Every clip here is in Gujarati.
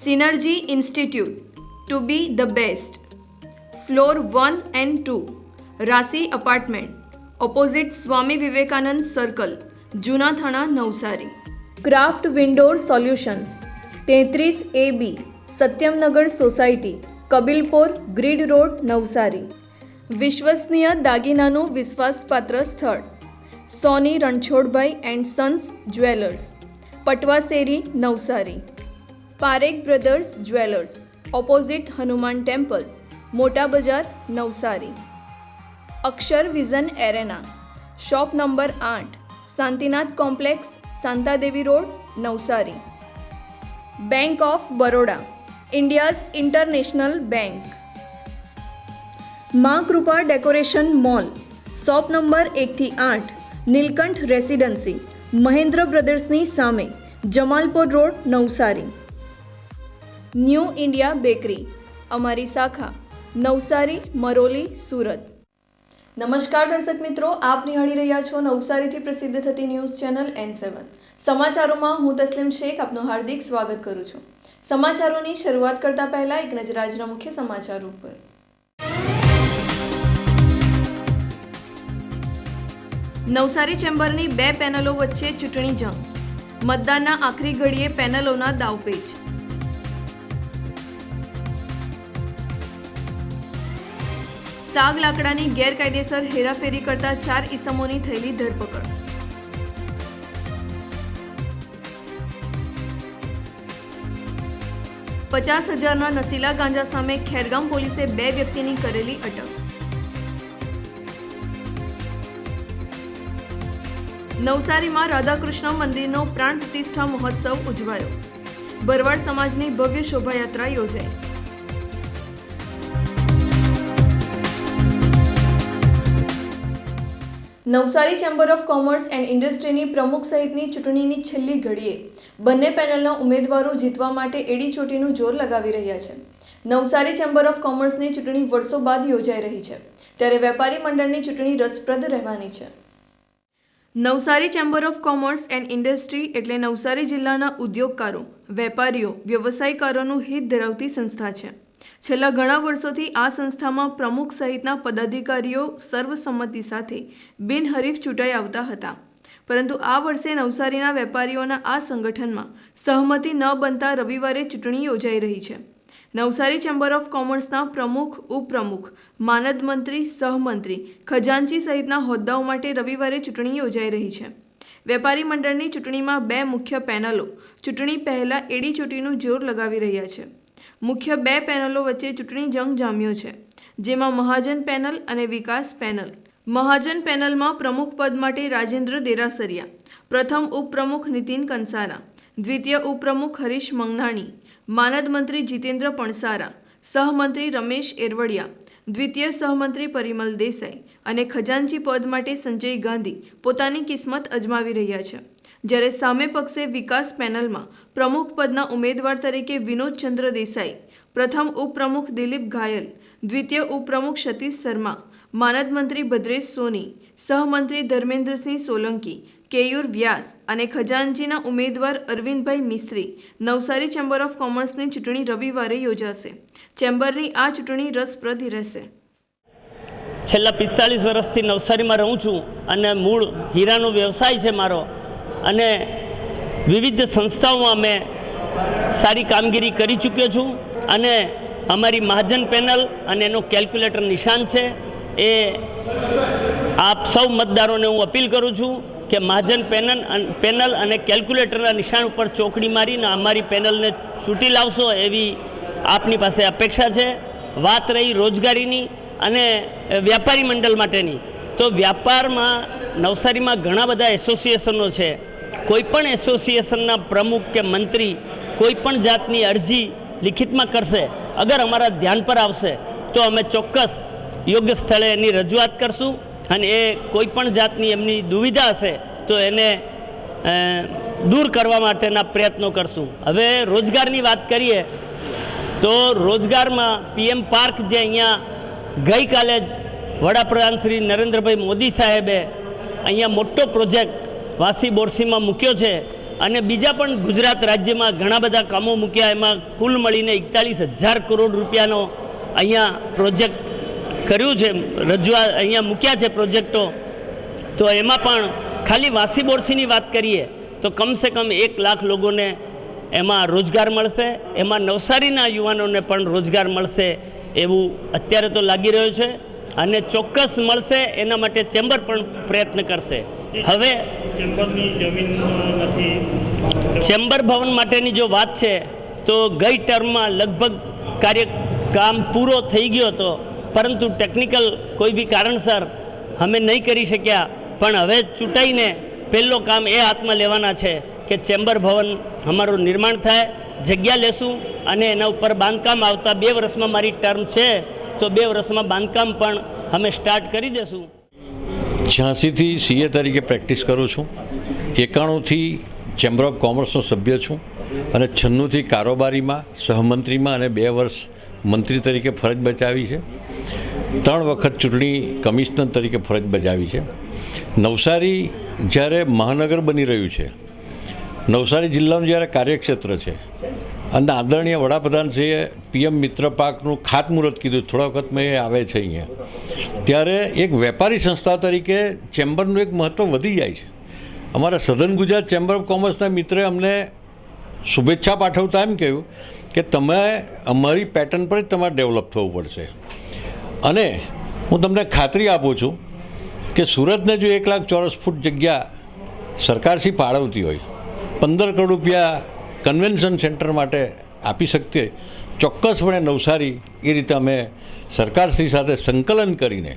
Synergy Institute, to be the best. Floor 1 and 2. Rasi Apartment. Opposite Swami Vivekanand Circle. જૂના થાણા નવસારી ક્રાફ્ટ વિન્ડોર સોલ્યુશન્સ તેત્રીસ A B Satyamnagar society Kabilpor grid road Navsari વિશ્વસનીય દાગીનાનું વિશ્વાસપાત્ર સ્થળ Soni Ranchhodbhai and sons jewellers Patvasheri Navsari Parekh brothers jewellers opposite Hanuman temple મોટા બજાર Navsari Akshar vision arena shop number આઠ Shantinath complex Shantadevi road Navsari bank of Baroda India's international bank Maa Krupa decoration mall shop number એકથી આઠ નીલકંઠ રેસિડન્સી મહેન્દ્ર બ્રદર્સની સામે Jamalpur road Navsari new India bakery, અમારી શાખા, નવસારી, મરોલી, સુરત. નમસ્કાર દર્શક મિત્રો, આપ નિહાળી રહ્યા છો નવસારીથી પ્રસિદ્ધ થતી ન્યૂઝ ચેનલ એન સેવન સમાચારોમાં હું તસ્લીમ શેખ, આપનું હાર્દિક સ્વાગત કરું છું. સમાચારોની શરૂઆત કરતા પહેલા એક નજર આજના મુખ્ય સમાચારો ઉપર. નવસારી ચેમ્બરની બે પેનલો વચ્ચે ચૂંટણી જંગ. મતદાનના આખરી ઘડીએ પેનલોના દાવપેચ. સાગ લાકડાની ગેરકાયદેસર હેરાફેરી કરતા ચાર ઇસમોની થયેલી ધરપકડ. પચાસ હજારના નશીલા ગાંજા સામે ખેરગામ પોલીસે બે વ્યક્તિની કરેલી અટક. નવસારીમાં રાધાકૃષ્ણ મંદિરનો પ્રાણ પ્રતિષ્ઠા મહોત્સવ ઉજવાયો. બરવાડ સમાજની ભવ્ય શોભાયાત્રા યોજાઈ. Navsari chamber of commerce and ઇન્ડસ્ટ્રીની પ્રમુખ સહિતની ચૂંટણીની છેલ્લી ઘડીએ બંને પેનલના ઉમેદવારો જીતવા માટે એડી ચોટીનું જોર લગાવી રહ્યા છે. નવસારી ચેમ્બર ઓફ કોમર્સની ચૂંટણી વર્ષો બાદ યોજાઈ રહી છે. ત્યારે વેપારી મંડળની ચૂંટણી રસપ્રદ રહેવાની છે. Navsari chamber of commerce and industry એટલે નવસારી જિલ્લાના ઉદ્યોગકારો, વેપારીઓ, વ્યવસાયકારોનું હિત ધરાવતી સંસ્થા છે. છેલ્લા ઘણા વર્ષોથી આ સંસ્થામાં પ્રમુખ સહિતના પદાધિકારીઓ સર્વસંમતિ સાથે બિનહરીફ ચૂંટાઈ આવતા હતા. પરંતુ આ વર્ષે નવસારીના વેપારીઓના આ સંગઠનમાં સહમતિ ન બનતા રવિવારે ચૂંટણી યોજાઈ રહી છે. નવસારી ચેમ્બર ઓફ કોમર્સના પ્રમુખ, ઉપપ્રમુખ, માનદ મંત્રી, સહમંત્રી, ખજાનચી સહિતના હોદ્દાઓ માટે રવિવારે ચૂંટણી યોજાઈ રહી છે. વેપારી મંડળની ચૂંટણીમાં બે મુખ્ય પેનલો ચૂંટણી પહેલાં એડી ચૂંટણીનું જોર લગાવી રહ્યા છે. મુખ્ય બે પેનલો વચ્ચે ચૂંટણી જંગ જામ્યો છે, જેમાં મહાજન પેનલ અને વિકાસ પેનલ. મહાજન પેનલમાં પ્રમુખ પદ માટે રાજેન્દ્ર દેરાસરિયા, પ્રથમ ઉપપ્રમુખ નીતિન કંસારા, દ્વિતીય ઉપપ્રમુખ હરીશ મંગનાણી, માનદ મંત્રી જીતેન્દ્ર પણસારા, સહમંત્રી રમેશ એરવડિયા, દ્વિતીય સહમંત્રી પરિમલ દેસાઈ અને ખજાનચી પદ માટે સંજય ગાંધી પોતાની કિસ્મત અજમાવી રહ્યા છે. જ્યારે સામે પક્ષે વિકાસ પેનલમાં પ્રમુખ પદના ઉમેદવાર તરીકે વિનોદ ચંદ્ર દેસાઈ, પ્રથમ ઉપપ્રમુખ દિલીપ ઘાયલ, દ્વિતીય ઉપપ્રમુખ સતીશ શર્મા, માનદ મંત્રી ભદ્રેશ સોની, સહમંત્રી ધર્મેન્દ્રસિંહ સોલંકી, કેયુર વ્યાસ અને ખજાનજીના ઉમેદવાર અરવિંદભાઈ મિસ્ત્રી નવસારી ચેમ્બર ઓફ કોમર્સની ચૂંટણી રવિવારે યોજાશે. ચેમ્બરની આ ચૂંટણી રસપ્રદ રહેશે. છેલ્લા પિસ્તાળીસ વર્ષથી નવસારીમાં રહું છું અને મૂળ હીરાનો વ્યવસાય છે મારો. અને વિવિધ સંસ્થાઓમાં અમે સારી કામગીરી કરી ચૂક્યો છું. અને અમારી મહાજન પેનલ અને એનું કેલ્ક્યુલેટર નિશાન છે. એ આપ સૌ મતદારોને હું અપીલ કરું છું કે મહાજન પેનલ પેનલ અને કેલ્ક્યુલેટરના નિશાન ઉપર ચોકડી મારીને અમારી પેનલને છૂટી લાવશો એવી આપની પાસે અપેક્ષા છે. વાત રહી રોજગારીની અને વ્યાપારી મંડળ માટેની. તો વ્યાપારમાં, નવસારીમાં ઘણા બધા એસોસિએશનો છે. કોઈપણ એસોસિએશનના પ્રમુખ કે મંત્રી કોઈપણ જાતની અરજી લિખિતમાં કરશે, અગર અમારા ધ્યાન પર આવશે, તો અમે ચોક્કસ યોગ્ય સ્થળે એની રજૂઆત કરશું અને એ કોઈપણ જાતની એમની દુવિધા હશે, તો એને દૂર કરવા માટેના પ્રયત્નો કરશું. હવે રોજગારની વાત કરીએ, તો રોજગારમાં પીએમ પાર્ક જે અહીંયા ગઈકાલે જ વડાપ્રધાન શ્રી નરેન્દ્રભાઈ મોદી સાહેબે અહીંયા મોટો પ્રોજેક્ટ વાસી બોરસીમાં મૂક્યો છે અને બીજા પણ ગુજરાત રાજ્યમાં ઘણા બધા કામો મૂક્યા. એમાં કુલ મળીને એકતાલીસ હજાર કરોડ રૂપિયાનો અહીંયા પ્રોજેક્ટ કર્યું છે, રજૂઆત અહીંયા મૂક્યા છે પ્રોજેક્ટો. તો એમાં પણ ખાલી વાસી બોરસીની વાત કરીએ, તો કમસે કમ એક લાખ લોકોને એમાં રોજગાર મળશે, એમાં નવસારીના યુવાનોને પણ રોજગાર મળશે એવું અત્યારે તો લાગી રહ્યું છે. અને ચોક્કસ મળશે એના માટે ચેમ્બર પણ પ્રયત્ન કરશે. હવે ચેમ્બર ભવન માટેની જો વાત છે તો ગઈ ટર્મમાં લગભગ કાર્ય કામ પૂરો થઈ ગયો હતો પરંતુ ટેકનિકલ કોઈ બી કારણસર અમે નહીં કરી શક્યા. પણ હવે ચૂંટાઈને પહેલો કામ એ હાથમાં લેવાના છે કે ચેમ્બર ભવન અમારું નિર્માણ થાય જગ્યા લેશું અને એના ઉપર બાંધકામ આવતા બે વર્ષમાં મારી ટર્મ છે. તો બે વર્ષમાં બાંધકામ પણ અમે સ્ટાર્ટ કરી દેશું. છ્યાસીથી સીએ તરીકે પ્રેક્ટિસ કરું છું. એકાણુંથી ચેમ્બર ઓફ કોમર્સનો સભ્ય છું અને છન્નુંથી કારોબારીમાં, સહમંત્રીમાં અને બે વર્ષ મંત્રી તરીકે ફરજ બચાવી છે. ત્રણ વખત ચૂંટણી કમિશનર તરીકે ફરજ બજાવી છે. નવસારી જ્યારે મહાનગર બની રહ્યું છે, નવસારી જિલ્લાનું જ્યારે કાર્યક્ષેત્ર છે અને આદરણીય વડાપ્રધાનશ્રીએ પીએમ મિત્ર પાકનું ખાતમુહૂર્ત કીધું. થોડા વખતમાં એ આવે છે અહીંયા. ત્યારે એક વેપારી સંસ્થા તરીકે ચેમ્બરનું એક મહત્ત્વ વધી જાય છે. અમારા સદન ગુજરાત ચેમ્બર ઓફ કોમર્સના મિત્રે અમને શુભેચ્છા પાઠવતા એમ કહ્યું કે તમે અમારી પેટર્ન પર જ તમારે ડેવલપ થવું પડશે. અને હું તમને ખાતરી આપું છું કે સુરતને જો એક લાખ ચોરસ ફૂટ જગ્યા સરકારથી ફાળવતી હોય, પંદર કરોડ રૂપિયા કન્વેન્શન સેન્ટર માટે આપી શકીએ ચોક્કસપણે નવસારી એ રીતે અમે સરકારશ્રી સાથે સંકલન કરીને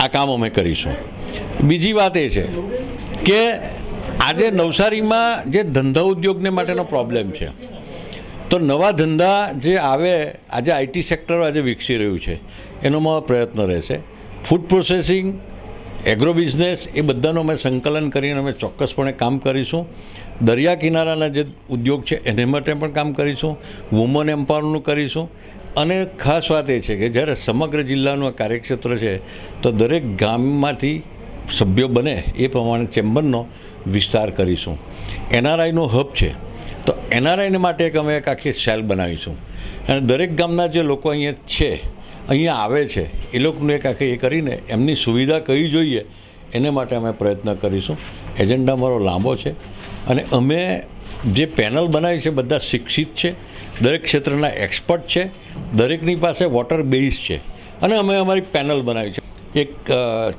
આ કામ અમે કરીશું. બીજી વાત એ છે કે આજે નવસારીમાં જે ધંધા ઉદ્યોગને માટેનો પ્રોબ્લેમ છે, તો નવા ધંધા જે આવે, આજે આઈટી સેક્ટર આજે વિકસી રહ્યું છે, એનો મારો પ્રયત્ન રહેશે. ફૂડ પ્રોસેસિંગ એગ્રો બિઝનેસ એ બધાનું અમે સંકલન કરીને અમે ચોક્કસપણે કામ કરીશું. દરિયા કિનારાના જે ઉદ્યોગ છે, એને માટે પણ કામ કરીશું વુમન એમ્પાવરનું કરીશું. અને ખાસ વાત એ છે કે જ્યારે સમગ્ર જિલ્લાનું આ કાર્યક્ષેત્ર છે, તો દરેક ગામમાંથી સભ્યો બને એ પ્રમાણે ચેમ્બરનો વિસ્તાર કરીશું. એનઆરઆઈનો હબ છે, તો એનઆરઆઈને માટે એક અમે એક આખી સેલ બનાવીશું. અને દરેક ગામના જે લોકો અહીંયા છે, અહીંયા આવે છે, એ લોકોને એક આખી એ કરીને એમની સુવિધા કઈ જોઈએ એને માટે અમે પ્રયત્ન કરીશું. એજન્ડા અમારો લાંબો છે અને અમે જે પેનલ બનાવી છે બધા શિક્ષિત છે, દરેક ક્ષેત્રના એક્સપર્ટ છે, દરેકની પાસે વોટર બેઝ છે અને અમે અમારી પેનલ બનાવી છે. એક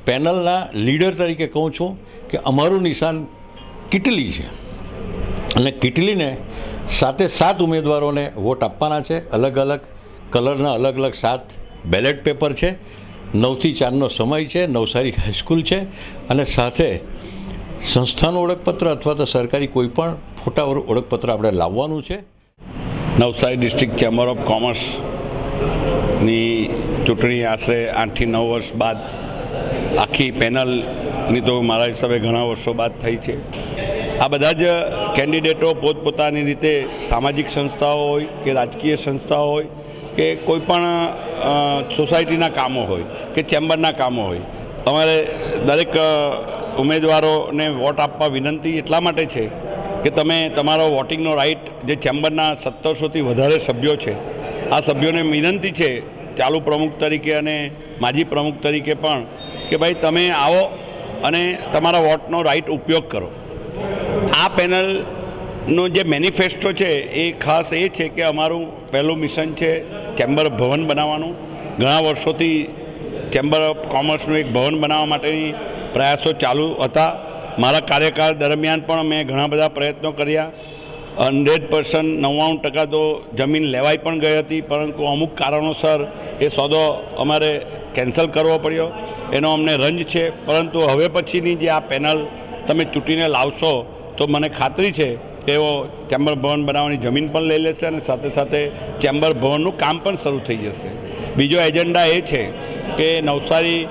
પેનલના લીડર તરીકે કહું છું કે અમારું નિશાન કિટલી છે અને કિટલીને સાતે સાત ઉમેદવારોને વોટ આપવાના છે. અલગ અલગ કલરના અલગ અલગ સાત બેલેટ પેપર છે. નવથી ચારનો સમય છે નવસારી હાઈસ્કૂલ છે અને સાથે સંસ્થાનું ઓળખપત્ર અથવા તો સરકારી કોઈપણ ફોટા ઓળખપત્ર આપણે લાવવાનું છે. નવસારી ડિસ્ટ્રિક્ટ ચેમ્બર ઓફ કોમર્સની ચૂંટણી આશરે આઠથી નવ વર્ષ બાદ આખી પેનલની તો મારા હિસાબે ઘણા વર્ષો બાદ થઈ છે. આ બધા જ કેન્ડિડેટો પોતપોતાની રીતે સામાજિક સંસ્થાઓ હોય કે રાજકીય સંસ્થાઓ હોય કે કોઈ પણ સોસાયટીના કામો હોય કે ચેમ્બરના કામો હોય અમારે દરેક ઉમેદવારોને વોટ આપવા વિનંતી એટલા માટે છે કે તમે તમારો વોટિંગનો રાઈટ જે ચેમ્બરના સત્તરસોથી વધારે સભ્યો છે, આ સભ્યોને વિનંતી છે ચાલુ પ્રમુખ તરીકે અને માજી પ્રમુખ તરીકે પણ કે ભાઈ તમે આવો અને તમારા વોટનો રાઈટ ઉપયોગ કરો. આ પેનલનો જે મેનિફેસ્ટો છે એ ખાસ એ છે કે અમારું પહેલું મિશન છે ચેમ્બર ભવન બનાવવાનું. ઘણા વર્ષોથી ચેમ્બર ઓફ કોમર્સનું એક ભવન બનાવવા માટેની પ્રયાસો ચાલુ હતા. મારા કાર્યકાળ દરમિયાન પણ મેં ઘણા બધા પ્રયત્નો કર્યા. હંડ્રેડ પર્સન્ટ નવ્વાણું ટકા તો જમીન લેવાઈ પણ ગઈ હતી, પરંતુ અમુક કારણોસર એ સોદો અમારે કેન્સલ કરવો પડ્યો. એનો અમને રંજ છે, પરંતુ હવે પછીની જે આ પેનલ તમે ચૂંટીને લાવશો તો મને ખાતરી છે એઓ ચેમ્બર ભવન બનાવવાની જમીન પણ લઈ લેશે અને સાથે સાથે ચેમ્બર ભવનનું કામ પણ શરૂ થઈ જશે. બીજો એજન્ડા એ છે કે નવસારી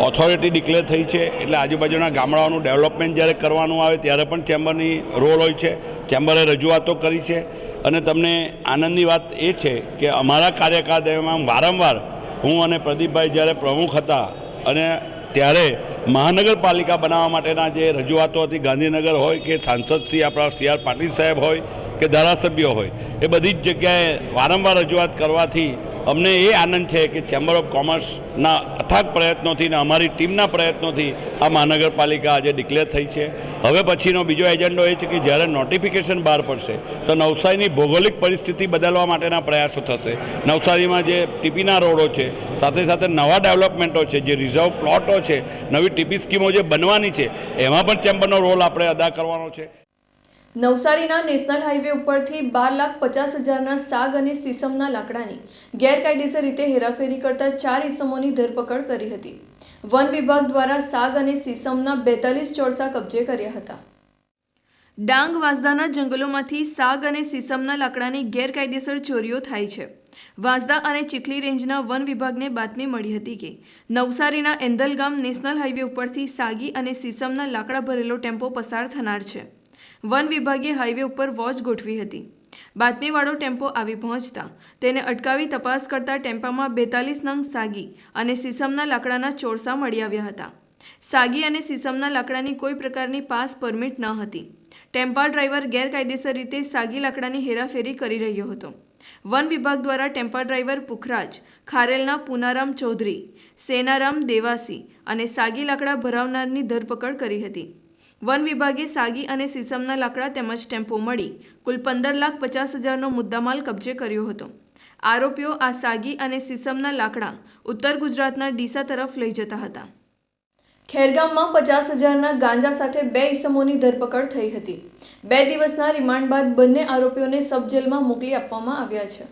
ઓથોરિટી ડિક્લેર થઈ છે, એટલે આજુબાજુના ગામડાઓનું ડેવલપમેન્ટ જ્યારે કરવાનું આવે ત્યારે પણ ચેમ્બરની રોલ હોય છે. ચેમ્બરે રજૂઆતો કરી છે અને તમને આનંદની વાત એ છે કે અમારા કાર્યકાળ દરમિયાન વારંવાર હું અને પ્રદીપભાઈ જ્યારે પ્રમુખ હતા અને ત્યારે મહાનગરપાલિકા બનાવવા માટેના જે રજૂઆતો હતી, ગાંધીનગર હોય કે સાંસદ આપણા સી આર પાટીલ સાહેબ હોય કે ધારાસભ્યો હોય, એ બધી જ જગ્યાએ વારંવાર રજૂઆત કરવાથી અમને એ આનંદ છે કે ચેમ્બર ઓફ કોમર્સના અથાગ પ્રયત્નોથી ને અમારી ટીમના પ્રયત્નોથી આ મહાનગરપાલિકા આજે ડિક્લેર થઈ છે. હવે પછીનો બીજો એજન્ડો એ છે કે જ્યારે નોટિફિકેશન બહાર પડશે, તો નવસારીની ભૌગોલિક પરિસ્થિતિ બદલવા માટેના પ્રયાસો થશે. નવસારીમાં જે ટીપીના રોડો છે, સાથે સાથે નવા ડેવલપમેન્ટો છે, જે રિઝર્વ પ્લોટો છે, નવી ટીપી સ્કીમો જે બનવાની છે, એમાં પણ ચેમ્બરનો રોલ આપણે અદા કરવાનો છે. નવસારીના નેશનલ હાઈવે ઉપરથી બાર લાખ પચાસ હજારના સાગ અને સીસમના લાકડાની ગેરકાયદેસર રીતે હેરાફેરી કરતા ચાર ઇસમોની ધરપકડ કરી હતી. વન વિભાગ દ્વારા સાગ અને સીસમના બેતાલીસ ચોરસા કબજે કર્યા હતા. ડાંગ વાંસદાના જંગલોમાંથી સાગ અને સીસમના લાકડાની ગેરકાયદેસર ચોરીઓ થાય છે. વાંસદા અને ચીખલી રેન્જના વન વિભાગને બાતમી મળી હતી કે, નવસારીના એન્દલ ગામ નેશનલ હાઈવે ઉપરથી સાગી અને સીસમના લાકડા ભરેલો ટેમ્પો પસાર થનાર છે. વન વિભાગે હાઈવે ઉપર વોચ ગોઠવી હતી. બાતમીવાળો ટેમ્પો આવી પહોંચતા, તેને અટકાવી તપાસ કરતા ટેમ્પામાં બેતાલીસ નંગ સાગી અને સીસમના લાકડાના ચોરસા મળી આવ્યા હતા. સાગી અને સીસમના લાકડાની કોઈ પ્રકારની પાસ પરમિટ ન હતી. ટેમ્પા ડ્રાઈવર ગેરકાયદેસર રીતે સાગી લાકડાની હેરાફેરી કરી રહ્યો હતો. વન વિભાગ દ્વારા ટેમ્પા ડ્રાઈવર પુખરાજ, ખારેલના પુનારામ ચૌધરી, સેનારામ દેવાસી અને સાગી લાકડા ભરાવનારની ધરપકડ કરી હતી. વન વિભાગે સાગી અને સીસમના લાકડા તેમજ ટેમ્પો મળી કુલ પંદર લાખ પચાસ હજારનો મુદ્દામાલ કબજે કર્યો હતો. આરોપીઓ આ સાગી અને સીસમના લાકડા ઉત્તર ગુજરાતના ડીસા તરફ લઈ જતા હતા. ખેરગામમાં પચાસ હજારના ગાંજા સાથે બે ઈસમોની ધરપકડ થઈ હતી. બે દિવસના રિમાન્ડ બાદ બંને આરોપીઓને સબ જેલમાં મોકલી આપવામાં આવ્યા છે.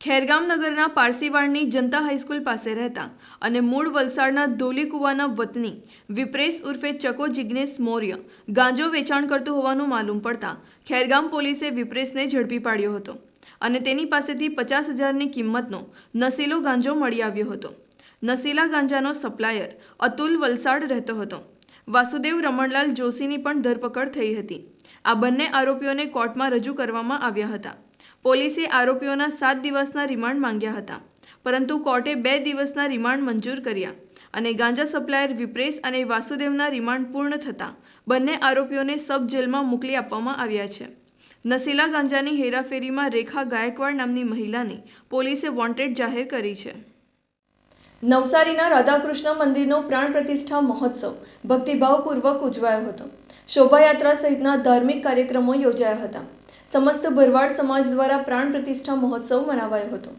ખેરગામ નગરના પારસીવાડની જનતા હાઈસ્કૂલ પાસે રહેતા અને મૂળ વલસાડના ધોલીકુવાના વતની વિપ્રેશ ઉર્ફે ચકો જિગ્નેશ મૌર્ય ગાંજો વેચાણ કરતો હોવાનું માલુમ પડતા ખેરગામ પોલીસે વિપ્રેશને ઝડપી પાડ્યો હતો અને તેની પાસેથી પચાસ હજારની કિંમતનો નસીલો ગાંજો મળી આવ્યો હતો. નસીલા ગાંજાનો સપ્લાયર અતુલ વલસાડ રહેતો હતો. વાસુદેવ રમણલાલ જોશીની પણ ધરપકડ થઈ હતી. આ બંને આરોપીઓને કોર્ટમાં રજૂ કરવામાં આવ્યા હતા. પોલીસે આરોપીઓના સાત દિવસના રિમાન્ડ માંગ્યા હતા. પરંતુ કોર્ટે બે દિવસના રિમાન્ડ મંજૂર કર્યા અને ગાંજા સપ્લાયર વિપ્રેશ અને વાસુદેવના રિમાન્ડ પૂર્ણ થતાં બંને આરોપીઓને સબ જેલમાં મોકલી આપવામાં આવ્યા છે. નશીલા ગાંજાની હેરાફેરીમાં રેખા ગાયકવાડ નામની મહિલાને પોલીસે વોન્ટેડ જાહેર કરી છે. નવસારીના રાધાકૃષ્ણ મંદિરનો પ્રાણ પ્રતિષ્ઠા મહોત્સવ ભક્તિભાવપૂર્વક ઉજવાયો હતો. શોભાયાત્રા સહિતના ધાર્મિક કાર્યક્રમો યોજાયા હતા. સમસ્ત ભરવાડ સમાજ દ્વારા પ્રાણ પ્રતિષ્ઠા મહોત્સવ મનાવાયો હતો.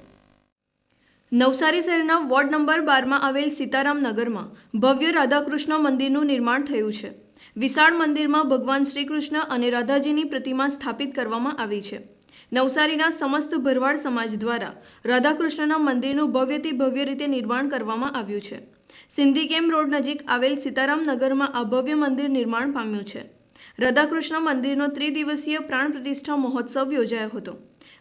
નવસારી શહેરના વોર્ડ નંબર બારમાં આવેલ સીતારામ નગરમાં ભવ્ય રાધાકૃષ્ણ મંદિરનું નિર્માણ થયું છે. વિશાળ મંદિરમાં ભગવાન શ્રી કૃષ્ણ અને રાધાજીની પ્રતિમા સ્થાપિત કરવામાં આવી છે. નવસારીના સમસ્ત ભરવાડ સમાજ દ્વારા રાધાકૃષ્ણના મંદિરનું ભવ્યથી ભવ્ય રીતે નિર્માણ કરવામાં આવ્યું છે. સિંધી કેમ રોડ નજીક આવેલ સીતારામ નગરમાં આ ભવ્ય મંદિર નિર્માણ પામ્યું છે. રાધાકૃષ્ણ મંદિરનો ત્રિદિવસીય પ્રાણ પ્રતિષ્ઠા મહોત્સવ યોજાયો હતો.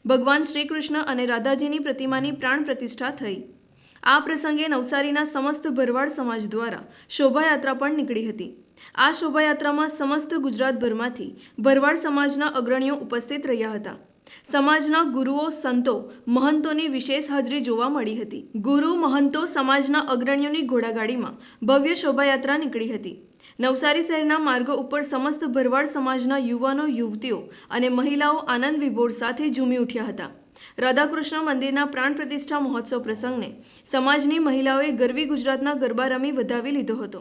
ભગવાન શ્રી કૃષ્ણ અને રાધાજીની પ્રતિમાની પ્રાણ પ્રતિષ્ઠા થઈ. આ પ્રસંગે નવસારીના સમસ્ત ભરવાડ સમાજ દ્વારા શોભાયાત્રા પણ નીકળી હતી. આ શોભાયાત્રામાં સમસ્ત ગુજરાતભરમાંથી ભરવાડ સમાજના અગ્રણીઓ ઉપસ્થિત રહ્યા હતા. સમાજના ગુરુઓ, સંતો, મહંતોની વિશેષ હાજરી જોવા મળી હતી. ગુરુ, મહંતો સમાજના અગ્રણીઓની ઘોડાગાડીમાં ભવ્ય શોભાયાત્રા નીકળી હતી. નવસારી શહેરના માર્ગો ઉપર સમસ્ત ભરવાડ સમાજના યુવાનો, યુવતીઓ અને મહિલાઓ આનંદ વિભોર સાથે ઝૂમી ઉઠ્યા હતા. રાધાકૃષ્ણ મંદિરના પ્રાણ પ્રતિષ્ઠા મહોત્સવ પ્રસંગને સમાજની મહિલાઓએ ગરવી ગુજરાતના ગરબા રમી વધાવી લીધો હતો.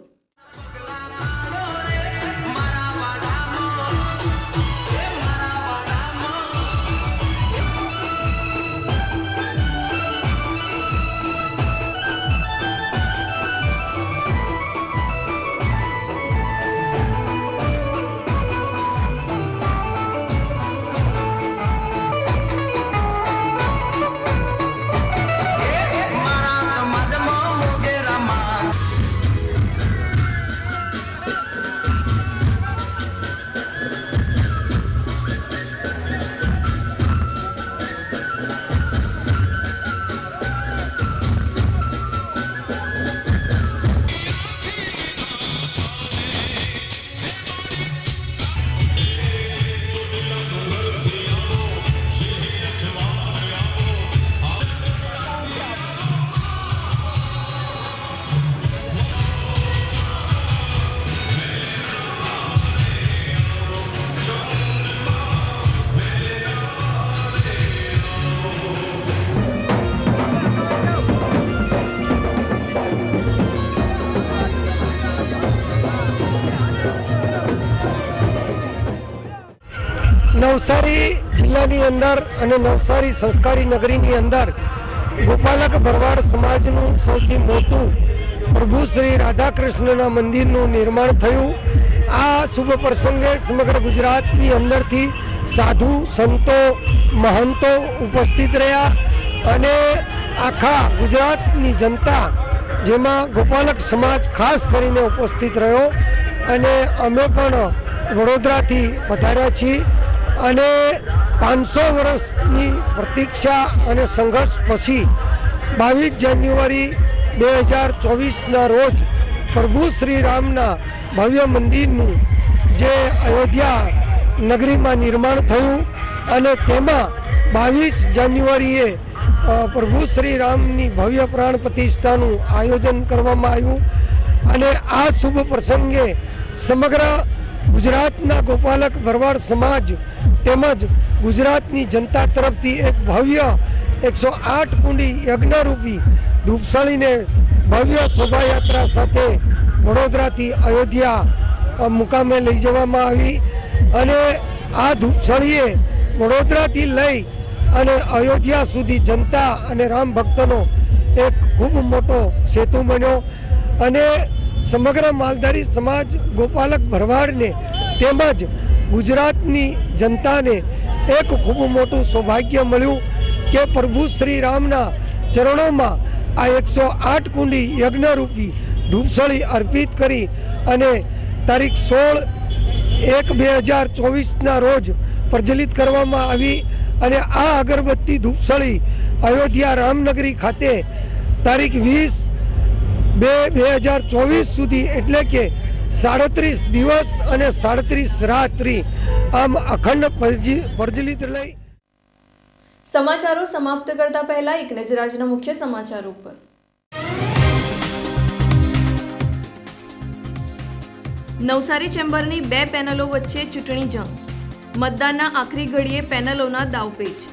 અંદર અને નવસારી સંસ્કારી નગરીની અંદર ગોપાલક ભરવાડ સમાજનું સૌથી મોટું પ્રભુ શ્રી રાધાકૃષ્ણના મંદિરનું નિર્માણ થયું. આ શુભ પ્રસંગે સમગ્ર ગુજરાતની અંદરથી સાધુ, સંતો, મહંતો ઉપસ્થિત રહ્યા અને આખા ગુજરાતની જનતા જેમાં ગોપાલક સમાજ ખાસ કરીને ઉપસ્થિત રહ્યો અને અમે પણ વડોદરાથી પધાર્યા છીએ. અને પાંચસો વર્ષની પ્રતીક્ષા અને સંઘર્ષ પછી બાવીસ જાન્યુઆરી બે હજાર ચોવીસના રોજ પ્રભુ શ્રી રામના ભવ્ય મંદિરનું જે અયોધ્યા નગરીમાં નિર્માણ થયું અને તેમાં બાવીસ જાન્યુઆરીએ પ્રભુ શ્રી રામની ભવ્ય પ્રાણ પ્રતિષ્ઠાનું આયોજન કરવામાં આવ્યું. અને આ શુભ પ્રસંગે સમગ્ર ગુજરાતના ગોપાલક ભરવાડ સમાજ તેમજ ગુજરાતની જનતા તરફથી એક ભવ્ય એકસો આઠ કુંડી યજ્ઞરૂપી ધૂપસાળીને ભવ્ય શોભાયાત્રા સાથે વડોદરાથી અયોધ્યા મુકામે લઈ જવામાં આવી અને આ ધૂપસળીએ વડોદરાથી લઈ અને અયોધ્યા સુધી જનતા અને રામ ભક્તોનો એક ખૂબ મોટો સેતુ બન્યો. અને સમગ્ર માલધારી સમાજ ગોપાલક ભરવાડને તેમજ ગુજરાતની જનતાને એક ખૂબ મોટું સૌભાગ્ય મળ્યું કે પ્રભુ શ્રી રામના ચરણોમાં આ એકસો આઠ કુંડી યજ્ઞરૂપી ધૂપસળી અર્પિત કરી અને તારીખ સોળ એક બે હજાર ચોવીસના રોજ પ્રજ્વલિત કરવામાં આવી અને આ અગરબત્તી ધૂપસળી અયોધ્યા રામનગરી ખાતે તારીખ વીસ બે બે હજાર ચોવીસ સુધી એટલે કે સાડત્રીસ દિવસ અને સાડત્રીસ રાત્રિ આમ અખંડ પ્રજલિત લઈ. સમાચારો સમાપ્ત કરતા પહેલા એક નજર આજના મુખ્ય સમાચારો ઉપર. નવસારી ચેમ્બરની બે પેનલો વચ્ચે ચૂંટણી જંગ. મતદાનના આખરી ઘડીએ પેનલોના દાવપેચ.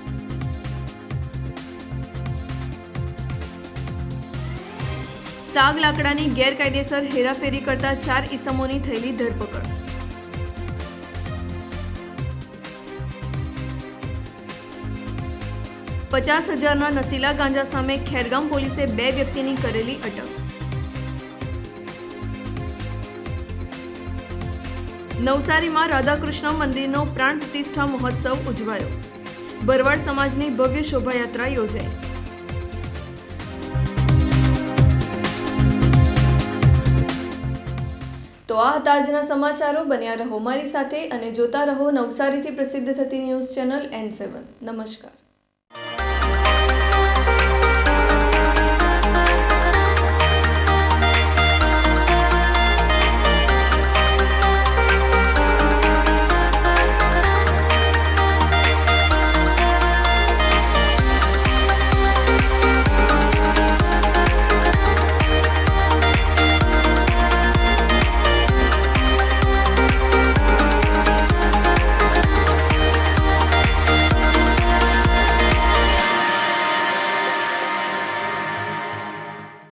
સાગ લાકડાની ગેરકાયદેસર હેરાફેરી કરતા ચાર ઈસમોની થયેલી ધરપકડ. પચાસ હજારના નશીલા ગાંજા સામે ખેરગામ પોલીસે બે વ્યક્તિની કરેલી અટક. નવસારીમાં રાધાકૃષ્ણ મંદિરનો પ્રાણ પ્રતિષ્ઠા મહોત્સવ ઉજવાયો. બરવાડ સમાજની ભવ્ય શોભાયાત્રા યોજાઈ. તો આ હતા આજના સમાચારો. બન્યા રહો મારી સાથે અને જોતા રહો નવસારીથી પ્રસિદ્ધ થતી ન્યૂઝ ચેનલ એન સેવન નમસ્કાર.